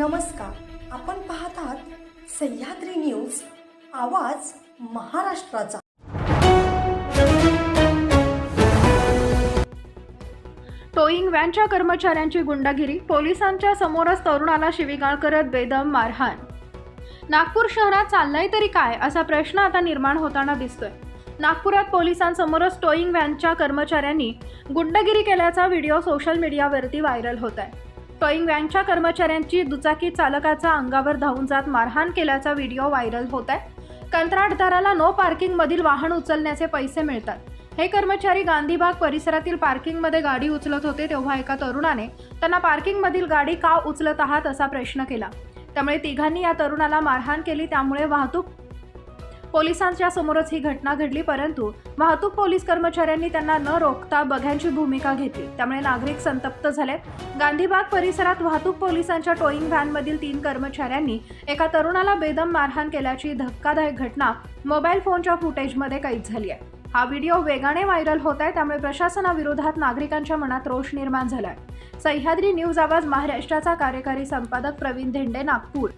नमस्कार. आपण पाहत आहात सह्याद्री न्यूज आवाज महाराष्ट्राचा. टोईंग व्हॅनच्या कर्मचाऱ्यांची गुंडागिरी पोलिसांच्या समोरच तरुणाला शिवीगाळ करत बेदम मारहाण. नागपूर शहरात चाललंय तरी काय असा प्रश्न आता निर्माण होताना दिसतोय. नागपुरात पोलिसांसमोरच टोईंग व्हॅनच्या कर्मचाऱ्यांनी गुंडगिरी केल्याचा व्हिडिओ सोशल मीडियावरती व्हायरल होत आहे टॉईंग व्हॅनच्या कर्मचाऱ्यांची दुचाकी चालकाचा अंगावर धावून जात मारहाण केल्याचा व्हिडिओ व्हायरल होत आहे. कंत्राटदाराला नो पार्किंगमधील वाहन उचलण्याचे पैसे मिळतात. हे कर्मचारी गांधीबाग परिसरातील पार्किंगमध्ये गाडी उचलत होते तेव्हा एका तरुणाने त्यांना पार्किंगमधील गाडी का उचलत आहात असा प्रश्न केला. त्यामुळे तिघांनी या तरुणाला मारहाण केली त्यामुळे वाहतूक पोलिसांच्या समोरच ही घटना घडली परंतु वाहतूक पोलीस कर्मचाऱ्यांनी त्यांना न रोखता बघ्यांची भूमिका घेतली. त्यामुळे नागरिक संतप्त झालेत गांधीबाग परिसरात वाहतूक पोलिसांच्या टोईंग व्हॅनमधील तीन कर्मचाऱ्यांनी एका तरुणाला बेदम मारहाण केल्याची धक्कादायक घटना मोबाईल फोनच्या फुटेजमध्ये कैद झाली आहे. हा व्हिडिओ वेगाने व्हायरल होत आहे त्यामुळे प्रशासनाविरोधात नागरिकांच्या मनात रोष निर्माण झालाय. सह्याद्री न्यूज आवाज महाराष्ट्राचा कार्यकारी संपादक प्रवीण धेंडे नागपूर.